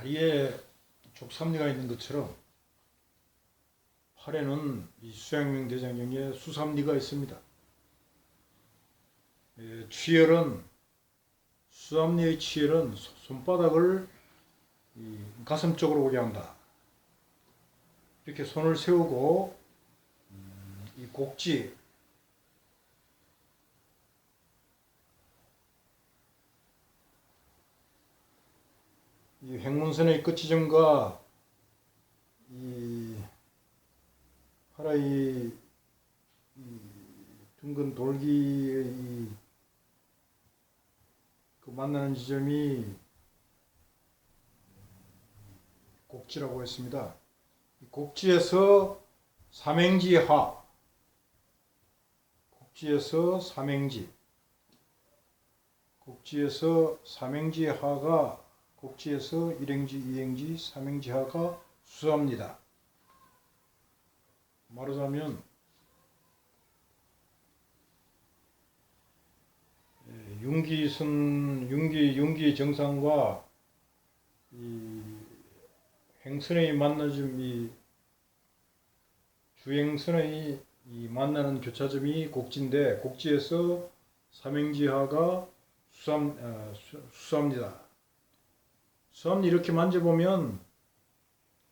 다리에 족삼리가 있는 것처럼 팔에는 이 수양명 대장경에 수삼리가 있습니다. 예, 취혈은 수삼리의 취혈은 손- 손바닥을 이 가슴 쪽으로 오게 한다. 이렇게 손을 세우고 음, 이 곡지 이 횡문선의 끝지점과 이 하라이 이 둥근 돌기의 이 그 만나는 지점이 곡지라고 했습니다. 이 곡지에서 삼행지 하 곡지에서 삼행지 곡지에서 삼행지 하가 곡지에서 일행지, 이행지, 삼행지하가 수합니다. 말하자면 예, 윤기선, 윤기, 윤기 정상과 이 행선의 만나점 이 주행선의 이 만나는 교차점이 곡지인데 곡지에서 삼행지하가 수삼, 어, 수, 수합니다. 수압 이렇게 만져보면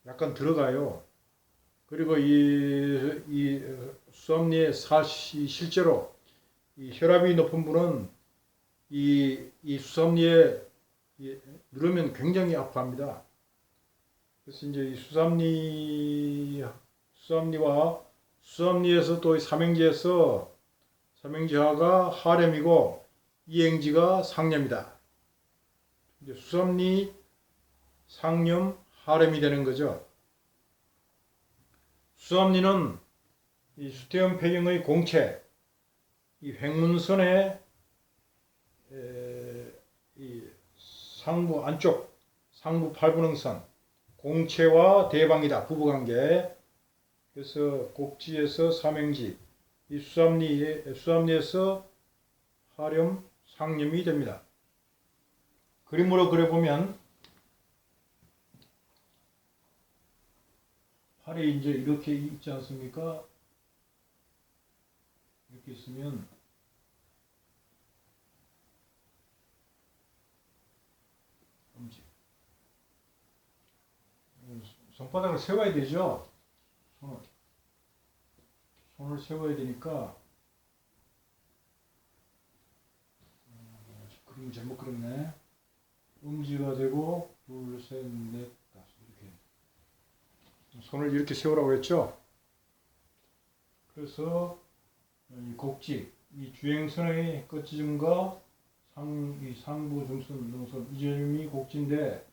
약간 들어가요. 그리고 이, 이 수압리의 사시 실제로 이 혈압이 높은 분은 이, 이 수압리에 이 누르면 굉장히 아파합니다. 그래서 이제 이 수삼리, 수삼리와 수삼리에서 또이 삼행지에서 삼행지하가 하렘이고 이행지가 상념이다. 이제 수삼리 상념 하렘이 되는 거죠. 수암리는 이 수태원 폐경의 공체, 이 횡문선의 에, 이 상부 안쪽, 상부 팔분응선, 공체와 대방이다 부부관계. 그래서 곡지에서 삼행지, 이 수암리 수암리에서 하렴 상념이 됩니다. 그림으로 그려보면 팔이 이제 이렇게 있지 않습니까? 이렇게 있으면 엄지 음, 손바닥을 세워야 되죠. 손을 손을 세워야 되니까 음, 그림 잘못 그렸네. 엄지가 되고 둘, 셋, 넷, 손을 이렇게 세우라고 했죠. 그래서 이 곡지, 이 주행선의 끝지점과 상, 이 상부 중선, 능선 이 지점이 곡지인데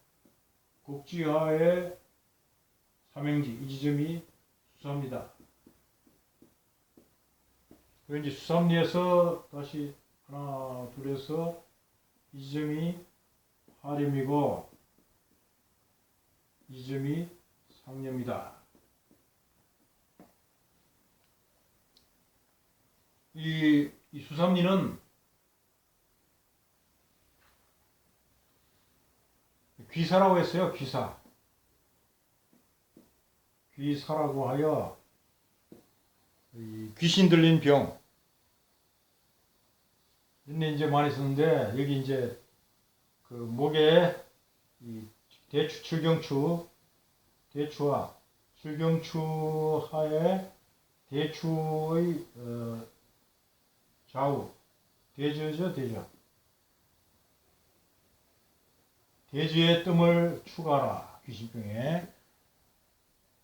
곡지하의 삼행지 이 지점이 수삼리다. 그리고 이제 수삼리에서 다시 하나 둘에서 이 지점이 하림이고 이 지점이 상념이다. 이, 이 수삼리는 귀사라고 했어요. 귀사. 귀사라고 하여 이 귀신 들린 병. 근데 이제 많이 쓰는데 여기 이제 그 목에 이 대추 칠경추 대추와 칠경추 하에 대추의 어, 좌우 대저죠 대저. 대주의 뜸을 추가라 귀신병에.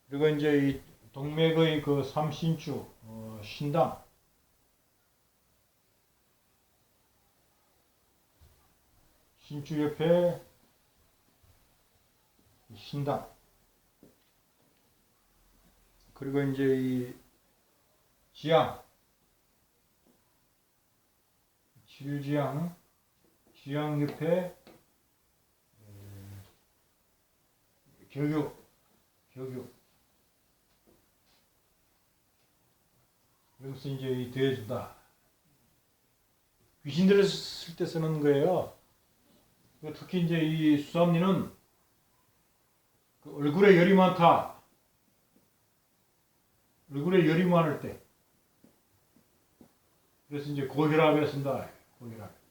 그리고 이제 이 동맥의 그 삼신주 어, 신당 신주 옆에 신당 그리고 이제 이 지향 칠지향 지향 옆에 음, 교육 교육 여기서 이제 이 대해준다 귀신들을 쓸 때 쓰는 거예요. 특히 이제 이 수삼리는 그 얼굴에 열이 많다. 얼굴에 열이 많을 때. 그래서 이제 고혈압에 쓴다. 고혈압.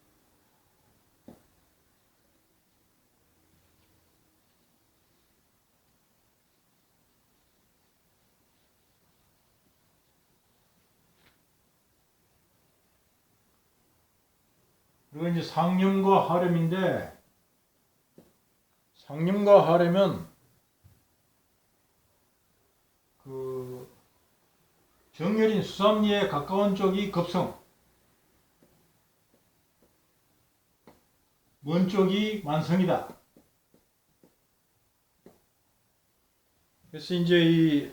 그리고 이제 상념과 하렴인데 상념과 하렴은 그 정열인 수삼리에 가까운 쪽이 급성 먼 쪽이 만성이다. 그래서 이제 이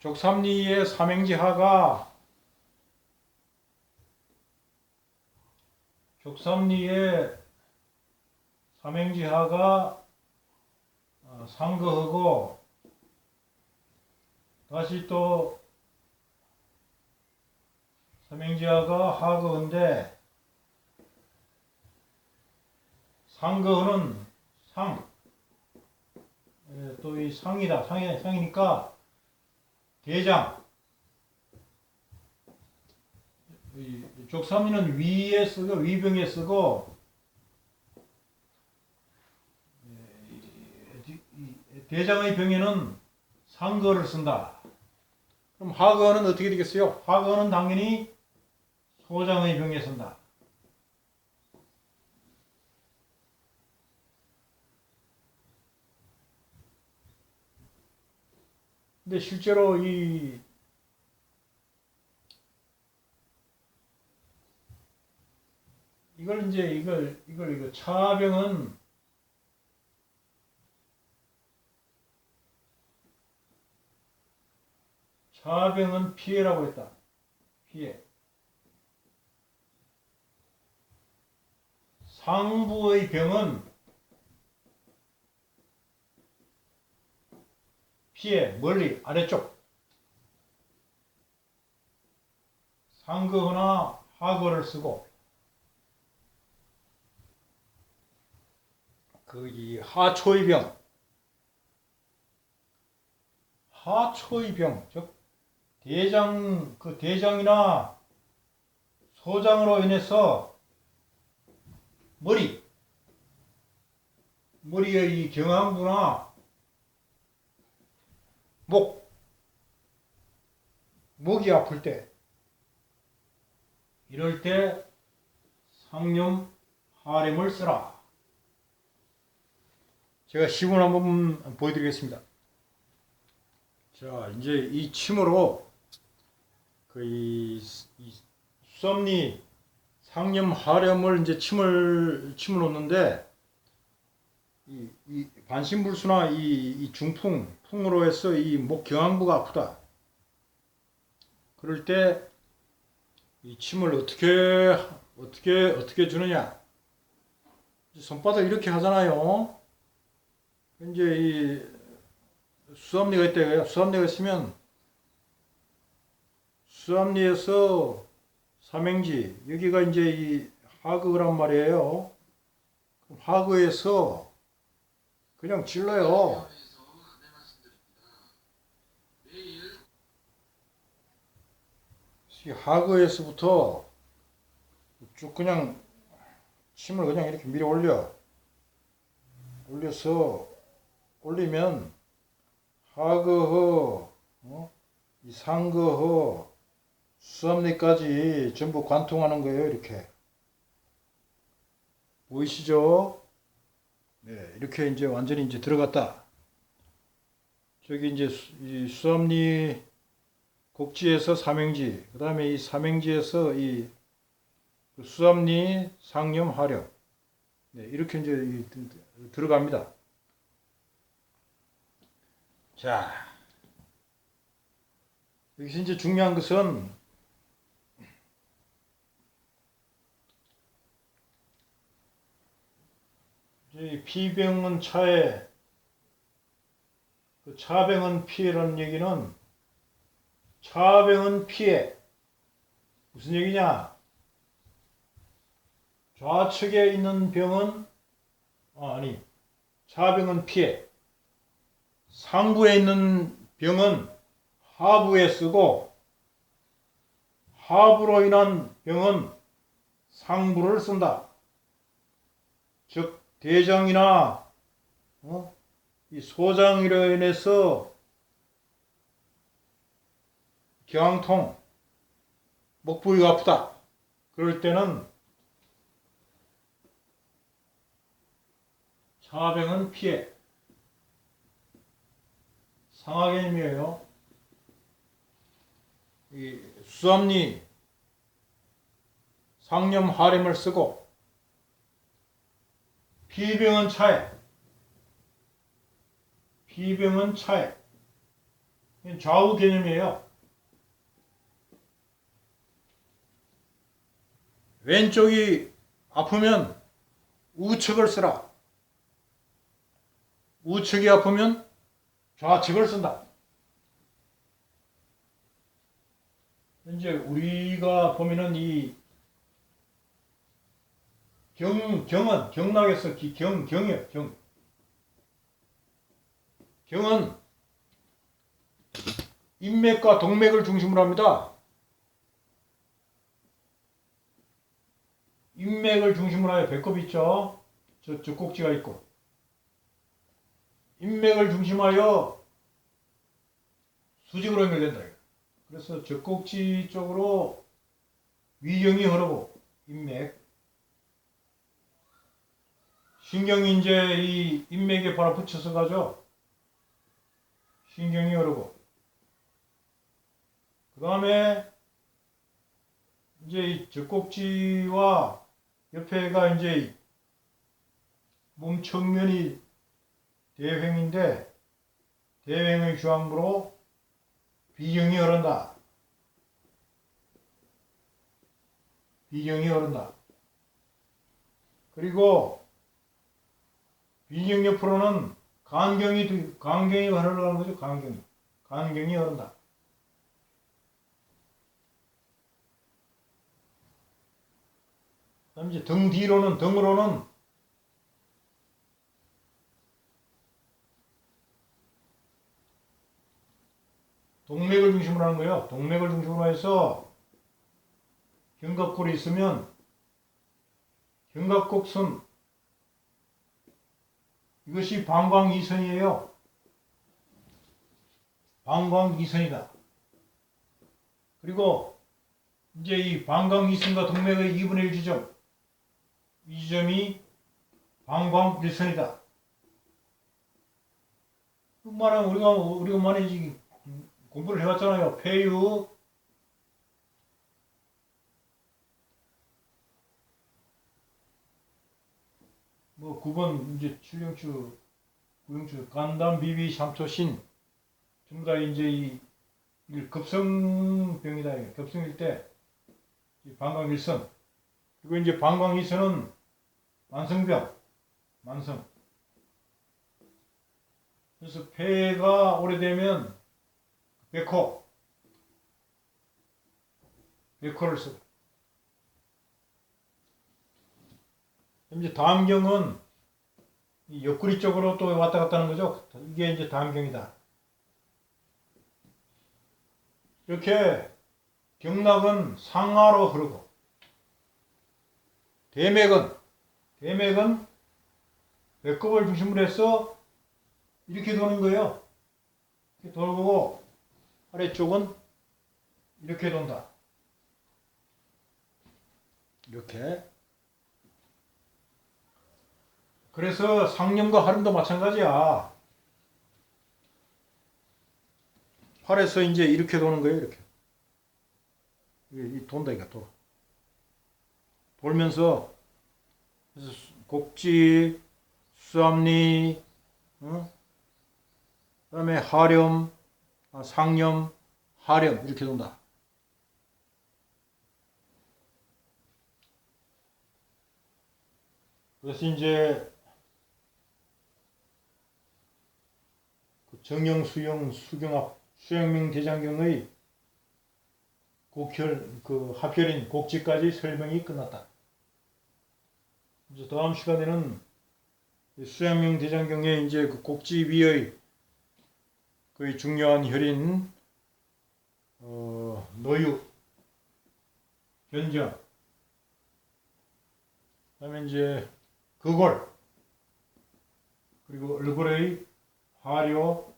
족삼리의 삼행지하가 족삼리의 삼행지하가 어, 상거하고 다시 또 삼행지하가 하거인데 상거는 상, 또 이 상이다. 상이, 상이니까 대장. 이 족삼리는 위에 쓰고 위병에 쓰고 이- 이 대장의 병에는 상거를 쓴다. 그럼 하거는 어떻게 되겠어요? 하거는 당연히 소장의 병에 쓴다. 근데 실제로 이 이걸 이제 이걸 이걸 이거 차병은 차병은 피해라고 했다. 피해. 상부의 병은 피해 멀리 아래쪽 상거나 하거를 쓰고 그 이 하초의 병 하초의 병, 즉 대장 그 대장이나 소장으로 인해서 머리 머리의 이 경항부나 목 목이 아플 때 이럴 때 상념 하렘을 쓰라. 제가 시범 한번 보여드리겠습니다. 자, 이제 이 침으로 그이 수섭리 상념 하렴을 이제 침을 침을 놓는데 이, 이 반신불수나 이, 이 중풍 풍으로 해서 이 목 경항부가 아프다. 그럴 때 이 침을 어떻게 어떻게 어떻게 주느냐? 손바닥 이렇게 하잖아요. 이제 이 수압리가 있대요. 수압리가 있으면 수압리에서 삼행지 여기가 이제 이 하극이란 말이에요. 그럼 하극에서 그냥 질러요. 이 하극에서부터 쭉 그냥 침을 그냥 이렇게 밀어 올려 올려서 올리면 하거허, 어? 이 상거허, 수암리까지 전부 관통하는 거예요. 이렇게 보이시죠? 네, 이렇게 이제 완전히 이제 들어갔다. 저기 이제 수, 이 수암리 곡지에서 삼행지, 그 다음에 이 삼행지에서 이 수암리 상념 화력, 네, 이렇게 이제 이, 들어갑니다. 자, 여기서 이제 중요한 것은 이 피병은 차에 그 차병은 피해라는 얘기는 차병은 피해 무슨 얘기냐? 좌측에 있는 병은 아, 아니 차병은 피해 상부에 있는 병은 하부에 쓰고 하부로 인한 병은 상부를 쓴다. 즉 대장이나 어? 이 소장으로 인해서 경통 목 부위가 아프다. 그럴 때는 차병은 피해. 상하개념이에요. 이 수암리 상념 하림을 쓰고 피병은 차에 피병은 차에 좌우 개념이에요. 왼쪽이 아프면 우측을 쓰라. 우측이 아프면 좌측을 쓴다. 이제 우리가 보면은 이 경, 경은 경락에서 기, 경, 경이요, 경. 경은 인맥과 동맥을 중심으로 합니다. 인맥을 중심으로 하여 배꼽 있죠? 저, 저 꼭지가 있고. 인맥을 중심하여 수직으로 연결된다. 그래서 젖꼭지 쪽으로 위경이 흐르고 인맥 신경이 이제 이 인맥에 바로 붙여서 가죠. 신경이 흐르고 그 다음에 이제 이 젖꼭지와 옆에가 이제 몸 측면이 대횡인데 대횡의 주황부로 비경이 흐른다. 비경이 흐른다. 그리고 비경 옆으로는 간경이 두- 간경이 흐르는 거죠. 간경이 간경이 흐른다. 그다음 이제 등 뒤로는 등으로는 동맥을 중심으로 하는 거예요. 동맥을 중심으로 해서 견갑골이 있으면 견갑곡선 이것이 방광이선이에요. 방광이선이다. 그리고 이제 이 방광이선과 동맥의 2분의 1 지점 이 지점이 방광일선이다. 그 말은 우리가 우리가 많이 공부를 해왔잖아요. 폐유, 뭐 9번 이제 7영추, 9영추, 간담, 비비, 삼초신 전부 다 이제 이, 이 급성병이다. 급성일 때이 방광일선 그리고 이제 방광일선은 만성병, 만성. 그래서 폐가 오래되면 백호, 백호를 쓰 이제 다음 경은 이 옆구리 쪽으로 또 왔다 갔다 하는 거죠. 이게 이제 다음 경이다. 이렇게 경락은 상하로 흐르고 대맥은 대맥은 배꼽을 중심으로 해서 이렇게 도는 거예요. 이렇게 돌고 아래쪽은 이렇게 돈다. 이렇게. 그래서 상념과 하름도 마찬가지야. 팔에서 이제 이렇게 도는 거예요, 이렇게. 이 돈다, 이거 돌아. 돌면서, 곡지, 수암리, 어? 그 다음에 하렴, 아, 상념, 하렴, 이렇게 돈다. 그래서 이제 정영, 수영, 수경합, 수영명, 대장경의 곡혈, 그 합혈인 곡지까지 설명이 끝났다. 이제 다음 시간에는 이 수양명 대장경의 이제 그 곡지 위의 거의 중요한 혈인 어, 노유, 견정, 그다음에 이제 그골, 그리고 얼굴의 화료,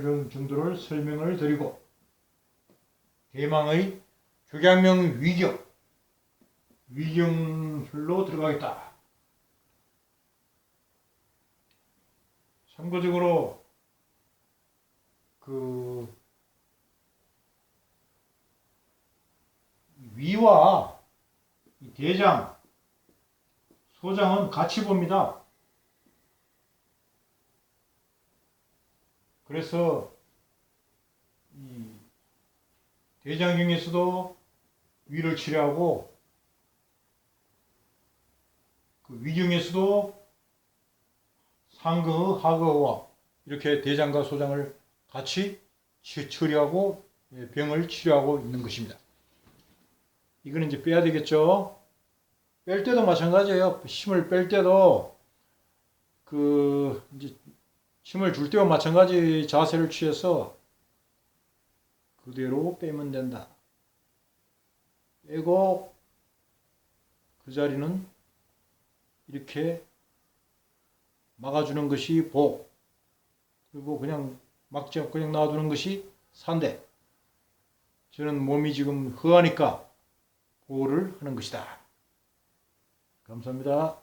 등 정도를 설명을 드리고 대망의 조량명 위경, 위경술로 들어가겠다. 참고적으로 그 위와 이 대장, 소장은 같이 봅니다. 그래서 이 대장경에서도 위를 치료하고 그 위경에서도 상거, 하거와 이렇게 대장과 소장을 같이 치- 처리하고 예, 병을 치료하고 있는 것입니다. 이거는 이제 빼야 되겠죠. 뺄 때도 마찬가지예요. 힘을 뺄 때도 그 이제 힘을 줄 때와 마찬가지 자세를 취해서 그대로 빼면 된다. 빼고 그 자리는 이렇게 막아주는 것이 복. 그리고 그냥 막지 않고 그냥 놔두는 것이 산대. 저는 몸이 지금 허하니까 보호를 하는 것이다. 감사합니다.